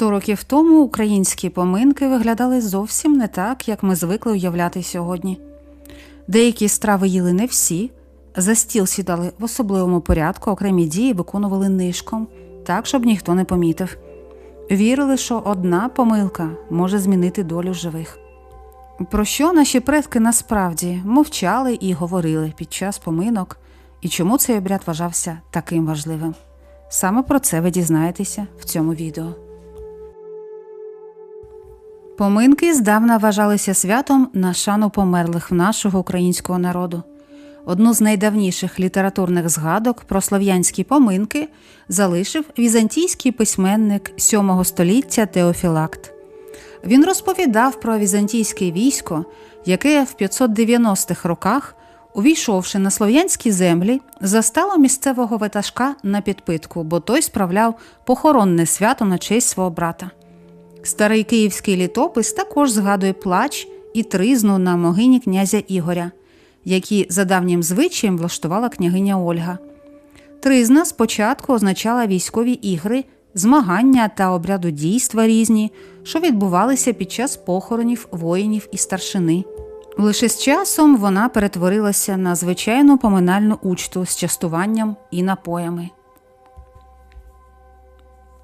Сто років тому українські поминки виглядали зовсім не так, як ми звикли уявляти сьогодні. Деякі страви їли не всі, за стіл сідали в особливому порядку, окремі дії виконували нишком, так, щоб ніхто не помітив. Вірили, що одна помилка може змінити долю живих. Про що наші предки насправді мовчали і говорили під час поминок, і чому цей обряд вважався таким важливим? Саме про це ви дізнаєтеся в цьому відео. Поминки здавна вважалися святом на шану померлих в нашого українського народу. Одну з найдавніших літературних згадок про слов'янські поминки залишив візантійський письменник VII століття Теофілакт. Він розповідав про візантійське військо, яке в 590-х роках, увійшовши на слов'янські землі, застало місцевого ватажка на підпитку, бо той справляв похоронне свято на честь свого брата. Старий київський літопис також згадує плач і тризну на могині князя Ігоря, які за давнім звичаєм влаштувала княгиня Ольга. Тризна спочатку означала військові ігри, змагання та обряду дійства різні, що відбувалися під час похоронів воїнів і старшини. Лише з часом вона перетворилася на звичайну поминальну учту з частуванням і напоями.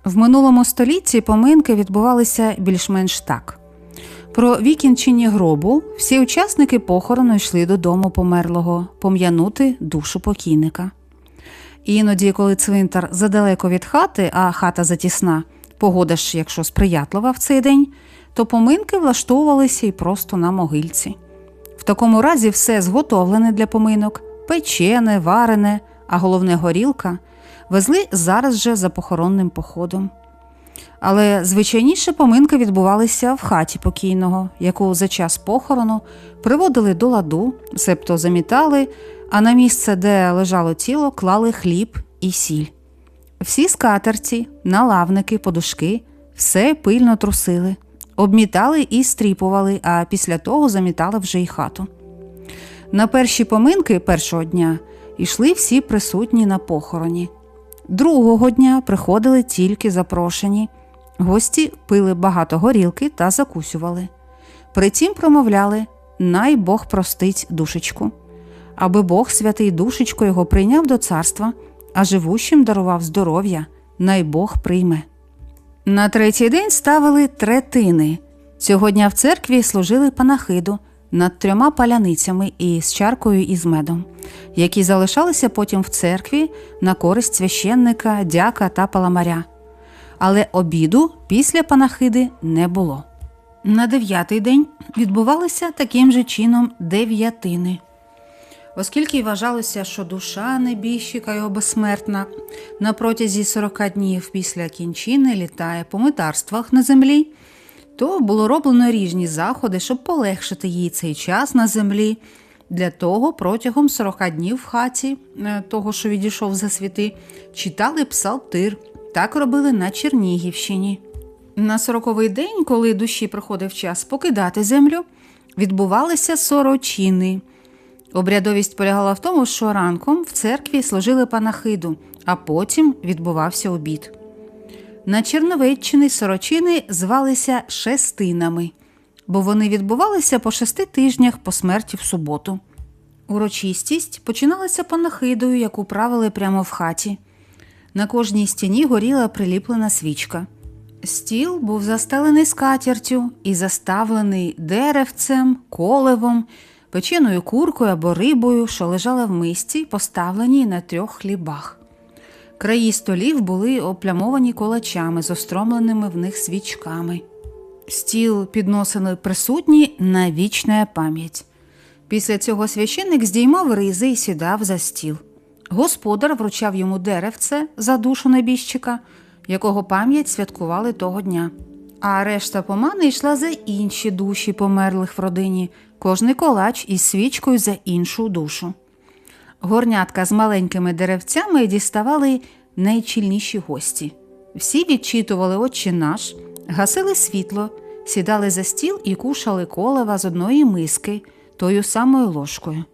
В минулому столітті поминки відбувалися більш-менш так. Про вікінчині гробу всі учасники похорону йшли додому померлого пом'янути душу покійника. Іноді, коли цвинтар задалеко від хати, а хата затісна, погода ж, якщо сприятлива в цей день, то поминки влаштовувалися і просто на могильці. В такому разі все зготовлене для поминок, печене, варене, а головне горілка везли зараз же за похоронним походом. Але звичайніше поминки відбувалися в хаті покійного, яку за час похорону приводили до ладу, себто замітали, а на місце, де лежало тіло, клали хліб і сіль. Всі скатерці, налавники, подушки, все пильно трусили, обмітали і стріпували, а після того замітали вже й хату. На перші поминки першого дня йшли всі присутні на похороні. Другого дня приходили тільки запрошені. Гості пили багато горілки та закусювали. Притім промовляли Най Бог простить душечку, аби Бог святий душечко його прийняв до царства, а живущим дарував здоров'я, най Бог прийме. На третій день ставили третини. Цього дня в церкві служили панахиду над трьома паляницями і з чаркою із медом, які залишалися потім в церкві на користь священника, дяка та паламаря. Але обіду після панахиди не було. На дев'ятий день відбувалися таким же чином дев'ятини. Оскільки вважалося, що душа небіжчика його безсмертна на протязі 40 днів після кінчини літає по митарствах на землі, то було роблено різні заходи, щоб полегшити їй цей час на землі. Для того протягом 40 днів в хаті, е, того, що відійшов за світи, читали псалтир. Так робили на Чернігівщині. На сороковий день, коли душі приходив час покидати землю, відбувалися сорочини. Обрядовість полягала в тому, що ранком в церкві служили панахиду, а потім відбувався обід. На Черновеччини сорочини звалися шестинами, бо вони відбувалися по шести тижнях по смерті в суботу. Урочистість починалася панахидою, яку правили прямо в хаті. На кожній стіні горіла приліплена свічка. Стіл був застелений скатертю і заставлений деревцем, колевом, печеною куркою або рибою, що лежала в мисці, поставленій на трьох хлібах. Краї столів були оплямовані колачами з остромленими в них свічками. Стіл підносили присутні на вічна пам'ять. Після цього священник здіймав ризи і сідав за стіл. Господар вручав йому деревце за душу небіжчика, якого пам'ять святкували того дня. А решта помани йшла за інші душі померлих в родині, кожний колач із свічкою за іншу душу. Горнятка з маленькими деревцями діставали найчільніші гості. Всі відчитували Отче наш, гасили світло, сідали за стіл і кушали колева з одної миски тою самою ложкою.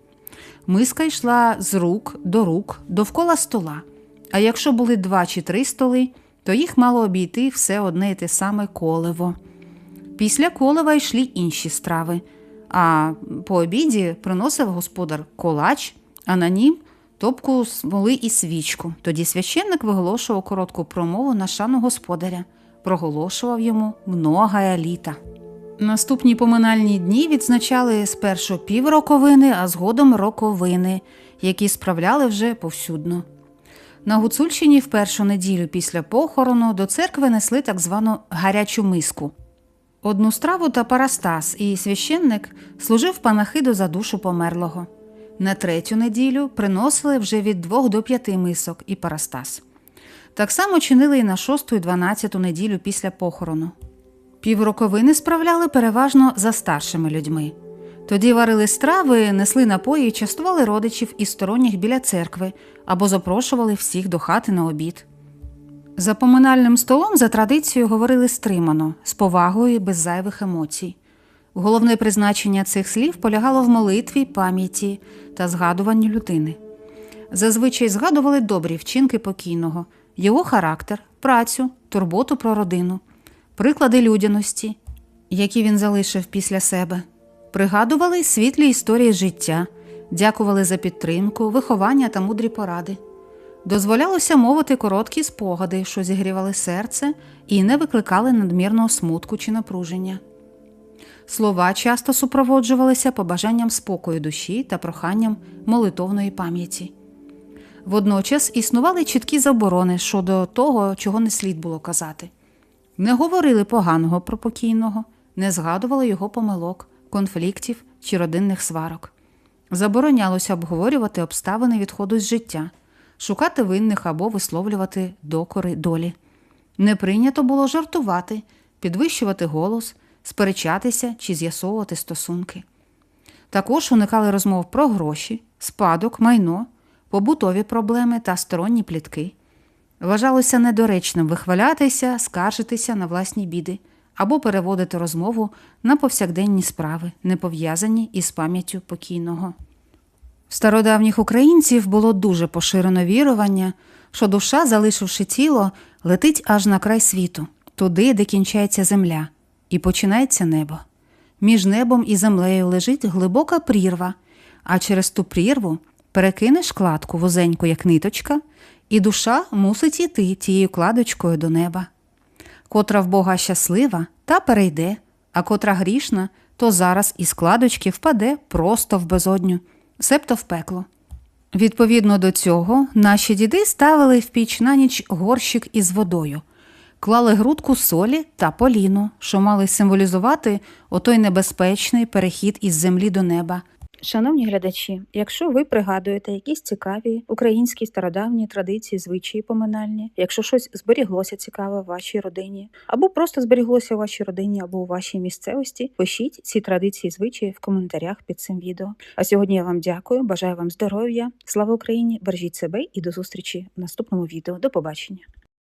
Миска йшла з рук до рук довкола стола. А якщо були два чи три столи, то їх мало обійти все одне й те саме колево. Після колева йшли інші страви, а по обіді приносив господар колач, а на нім топку смоли і свічку. Тоді священник виголошував коротку промову на шану господаря, проголошував йому многая літа. Наступні поминальні дні відзначали спершу півроковини, а згодом роковини, які справляли вже повсюдно. На Гуцульщині в першу неділю після похорону до церкви несли так звану гарячу миску. Одну страву та парастас, і священник служив панахиду за душу померлого. На третю неділю приносили вже від двох до п'яти мисок і парастас. Так само чинили і на шосту і дванадцяту неділю після похорону. Півроковини справляли переважно за старшими людьми. Тоді варили страви, несли напої і частували родичів і сторонніх біля церкви або запрошували всіх до хати на обід. За поминальним столом за традицією говорили стримано, з повагою без зайвих емоцій. Головне призначення цих слів полягало в молитві, пам'яті та згадуванні людини. Зазвичай згадували добрі вчинки покійного, його характер, працю, турботу про родину, приклади людяності, які він залишив після себе. Пригадували світлі історії життя, дякували за підтримку, виховання та мудрі поради. Дозволялося мовити короткі спогади, що зігрівали серце і не викликали надмірного смутку чи напруження. Слова часто супроводжувалися побажанням спокою душі та проханням молитовної пам'яті. Водночас існували чіткі заборони щодо того, чого не слід було казати. Не говорили поганого про покійного, не згадували його помилок, конфліктів чи родинних сварок. Заборонялося обговорювати обставини відходу з життя, шукати винних або висловлювати докори долі. Не прийнято було жартувати, підвищувати голос, сперечатися чи з'ясовувати стосунки. Також уникали розмов про гроші, спадок, майно, побутові проблеми та сторонні плітки. Вважалося недоречним вихвалятися, скаржитися на власні біди або переводити розмову на повсякденні справи, не пов'язані із пам'яттю покійного. В стародавніх українців було дуже поширено вірування, що душа, залишивши тіло, летить аж на край світу, туди, де кінчається земля, і починається небо. Між небом і землею лежить глибока прірва, а через ту прірву перекинеш кладку вузеньку, як ниточка, і душа мусить іти тією кладочкою до неба. Котра в Бога щаслива, та перейде, а котра грішна, то зараз із кладочки впаде просто в безодню, себто в пекло. Відповідно до цього, наші діди ставили в піч на ніч горщик із водою, клали грудку солі та поліну, що мали символізувати отой небезпечний перехід із землі до неба. Шановні глядачі, якщо ви пригадуєте якісь цікаві українські стародавні традиції, звичаї поминальні, якщо щось зберіглося цікаве в вашій родині, або просто зберіглося у вашій родині або у вашій місцевості, пишіть ці традиції, звичаї в коментарях під цим відео. А сьогодні я вам дякую, бажаю вам здоров'я, слава Україні! Бережіть себе і до зустрічі в наступному відео. До побачення.